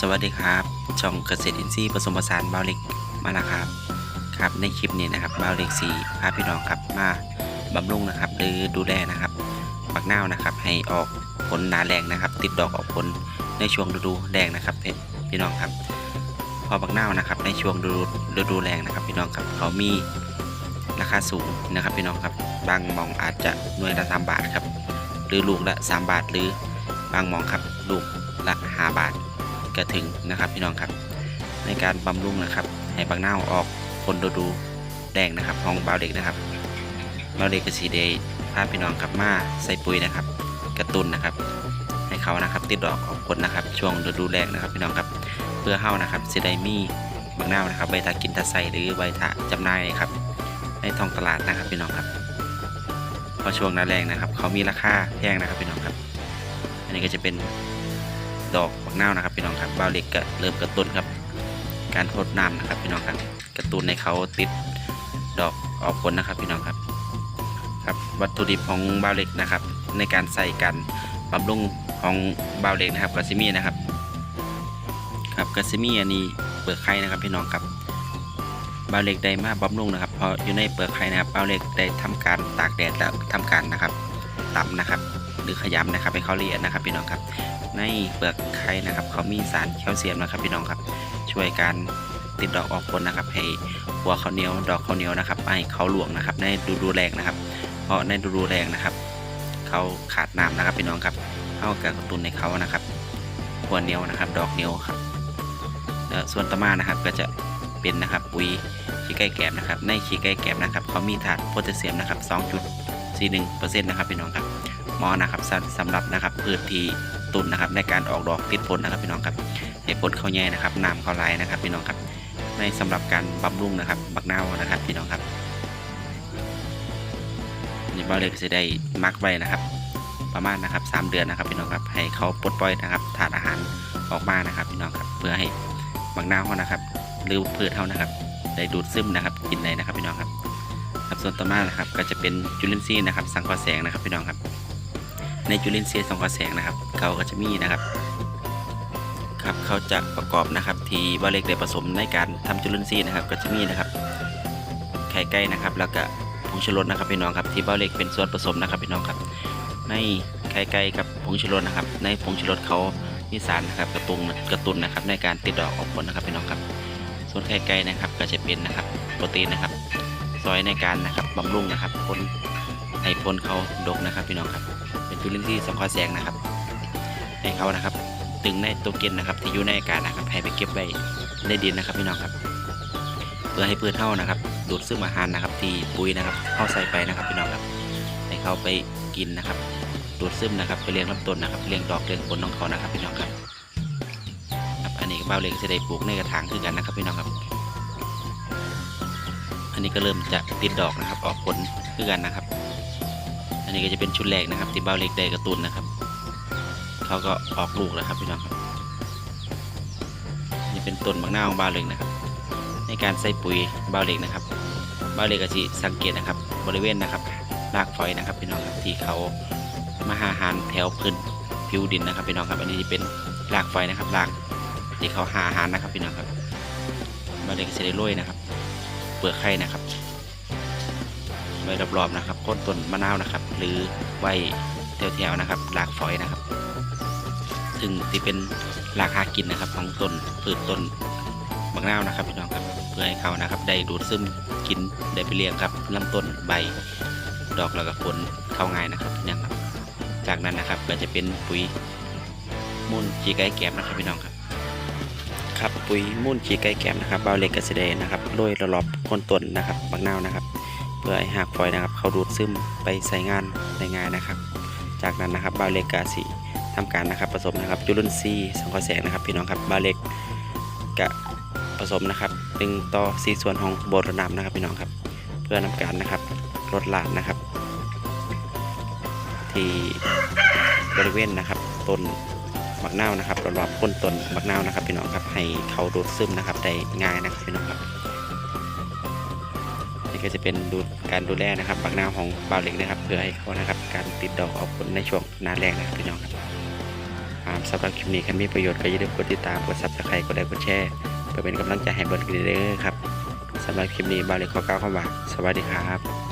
สวัสดีครับช่องเกษตรอินทรีย์ผสมผสานบาวเล็กมาแล้วครับครับในคลิปนี้นะครับบาวเล็กสีพาพี่น้องครับมาบำรุงนะครับ หรือดูแลนะครับปักนานะครับ ให้ออกผลหนาแรงนะครับ ติดดอกออกผลในช่วงฤดูแรงนะครับพี่น้องครับ พอปักนานะครับ ในช่วงฤดูฤดูแรงนะครับ พี่น้องครับเขามีราคาสูงนะครับพี่น้องครับบางมองอาจจะหน่วยละสามบาทครับ หรือลูกละสามบาทหรือบางมองครับลูกละห้าบาท ก็ถึงนะครับพี่น้องครับ ในการบำรุงนะครับ ให้บางเน่าออกผลฤดูแดงนะครับของบาวเด็กนะครับบาวเด็กกสีเดย์พาพี่น้องครับมาใส่ปุ๋ยนะครับ กระตุ้นนะครับ ให้เขานะครับติดดอกออกผลนะครับ ช่วงฤดูแรงนะครับพี่น้องครับเพื่อเฮานะครับสิไดมีบางนานะครับใบตากินตาใสหรือใบตาจำหน่ายครับในท้องตลาดนะครับพี่น้องครับพอช่วงหน้าแรงนะครับ เขามีราคาแพงนะครับพี่น้องครับ อันนี้ก็จะเป็น ดอกบักนาวนะครับพี่น้องครับบ้าวเล็กก็เริ่มกระตุ้นครับ การทดน้ำนะครับพี่น้องครับกระตุ้นในเขาติดดอกออกผลนะครับพี่น้องครับครับวัตถุดิบของบ้าวเล็กนะครับ ในการใส่กันบำรุงของบ้าวเล็กนะครับกาซิมีนะครับครับกาซิมีอันนี้เปลือกไข่นะครับพี่น้องครับบ้าวเล็กได้มาบำรุงนะครับพราะอยู่ในเปลือกไข่นะครับบ้าวเล็กได้ทำการตากแดดแล้วทำการนะครับตำนะครับ หรือขยำนะครับให้เขาละเอียดนะครับพี่น้องครับ ในเปลือกไข่นะครับ เขามีสารแคลเซียมนะครับพี่น้องครับ ช่วยการติดดอกออกผลนะครับ ให้หัวเขาเหนียวดอกเขาเหนียวนะครับไม่ให้เขาหลวงนะครับ ในฤดูแรงนะครับ เพราะในฤดูแรงนะครับเขาขาดน้ำนะครับพี่น้องครับเข้ากับกระตุ้นในเขานะครับหัวเหนียวนะครับ ดอกเหนียวครับส่วนต่อมานะครับก็จะเป็นนะครับปุ๋ยขี้ไก่แกบนะครับในขี้ไก่แกบนะครับเขามีถาดโพแทสเซียมนะครับ2.41%นะครับพี่น้องครับ มอนะครับสำหรับนะครับพืชที่ตุนนะครับในการออกดอกติดผลนะครับพี่น้องครับให้ผลเขาแย่นะครับน้ำเขาไหลนะครับพี่น้องครับในสำหรับการบำรุงนะครับบักนาวนะครับพี่น้องครับนี่บ่าเล็กจะได้มักไว้นะครับ ประมาณนะครับ 3 เดือนนะครับพี่น้องครับให้เขาปลดปล่อยนะครับถาดอาหารออกมานะครับพี่น้องครับเพื่อให้บักนาวเขานะครับหรือพืชเขานะครับได้ดูดซึมนะครับกินได้นะครับพี่น้องครับครับส่วนต่อมานะครับก็จะเป็นจุลินทรีย์นะครับ สังเคราะห์แสงนะครับพี่น้องครับ ในจุลินทรีย์สังเคระแสงนะครับ เขาก็จะมีนะครับครับเขาจะประกอบนะครับ ที่ว่าเล็กได้ผสมในการทำจุลินทรีย์นะครับ ก็จะมีนะครับ ไข่ไก่นะครับ แล้วก็ผงชูรสนะครับพี่น้องครับ ที่บาเล็กเป็นส่วนผสมนะครับพี่น้องครับ ในไข่ไก่กับผงชูรสนะครับ ในผงชูรสเขามีสารนะครับกระตุ้นกระตุ้นนะครับ ในการติดดอกออกผลนะครับพี่น้องครับ ส่วนไข่ไก่นะครับ ก็จะเป็นนะครับ โปรตีนนะครับซอยในการนะครับบำรุงนะครับผลให้ผลเขาดกนะครับพี่น้องครับ เป็นจุลินทรีย์สังเคราะห์แสงนะครับ ให้เขานะครับ ตึงในตัวเกนนะครับ ที่อยู่ในอากาศนะครับให้ไปเก็บไว้ในดินนะครับพี่น้องครับ เพื่อให้พืชเท่านะครับ ดูดซึมอาหารนะครับ ที่ปุ๋ยนะครับเข้าใส่ไปนะครับพี่น้องครับ ให้เขาไปกินนะครับ ดูดซึมนะครับ ไปเลี้ยงลำต้นนะครับเลี้ยงดอกเลี้ยงผลของเขานะครับพี่น้องครับครับอันนี้ก็บ้าเล็กจะได้ปลูกในกระถางคือกันนะครับพี่น้องครับ อันนี้ก็เริ่มจะติดดอกนะครับ ออกผลคือกันนะครับ นนี้ก็จะเป็นชุดแรกนะครับที่บ้าเล็กได้กระตุนนะครับ เขาก็ออกลูกแล้วครับพี่น้องครับนี่เป็นต้นมะนาของบ้าเล็กนะครับ ในการใส่ปุ๋ยบ้าเล็กนะครับบ้าเล็กก็จะสังเกตนะครับ บริเวณนะครับรากฝอยนะครับพี่น้องครับที่เขามาหาอาหารแถวพื้นผิวดินนะครับพี่น้องครับอันนี้จะเป็นรากฝอยนะครับรากที่เขาหาอาหารนะครับพี่น้องครับบ้าเล็กจะได้โรยนะครับ เปลือกไข่นะครับ ไว้รอบๆนะครับก้นต้นมะนาวนะครับ หรือไว้แถวๆนะครับรากฝอยนะครับซึ่งที่เป็นราคากินนะครับ ของต้นพืชต้นบางนาวนะครับพี่น้องครับเพื่อให้เขานะครับ ได้ดูดซึมกินได้ไปเลี้ยงครับลำต้นใบดอกแล้วก็ผลเข้าง่ายนะครับเนี่ยครับ จากนั้นนะครับก็จะเป็นปุ๋ยมูลจีไก่แกมนะครับพี่น้องครับครับปุ๋ยมูลจีไก่แกมนะครับเบาเล็กกระเสดนะครับโรยรอบๆคนต้นนะครับบางนาวนะครับ เพื่อให้หากฝอยนะครับ เขาดูดซึมไปใส่งานได้ง่ายนะครับ จากนั้นนะครับบาเล็กกาสีทำการนะครับผสมนะครับจุลินทรีย์สังเคราะห์แสงนะครับ พี่น้องครับบาเล็กกะผสมนะครับหนึ่งต่อสี่ส่วนของโบรนามนะครับพี่น้องครับ เพื่อนำการนะครับลดหลานนะครับ ที่บริเวณนะครับต้นมักนาวนะครับรอบๆก้นต้นมักนาวนะครับพี่น้องครับให้เขาดูดซึมนะครับได้ง่ายนะครับพี่น้องครับ ก็จะเป็นดูการดูแลนะครับปากน้ำของบาวเล็กนะครับ เพื่อให้เขานะครับ การติดดอกออกผลในช่วงหนาแรงนะครับพี่น้องครับสำหรับคลิปนี้คันมีประโยชน์ก็อย่าลืมกดติดตามกดซับสไครต์กดไลค์กดแชร์เพื่อเป็นกำลังใจให้เบิร์ดกันเด้อครับสำหรับคลิปนี้บาวเล็กขอกล่าวคำว่าสวัสดีครับ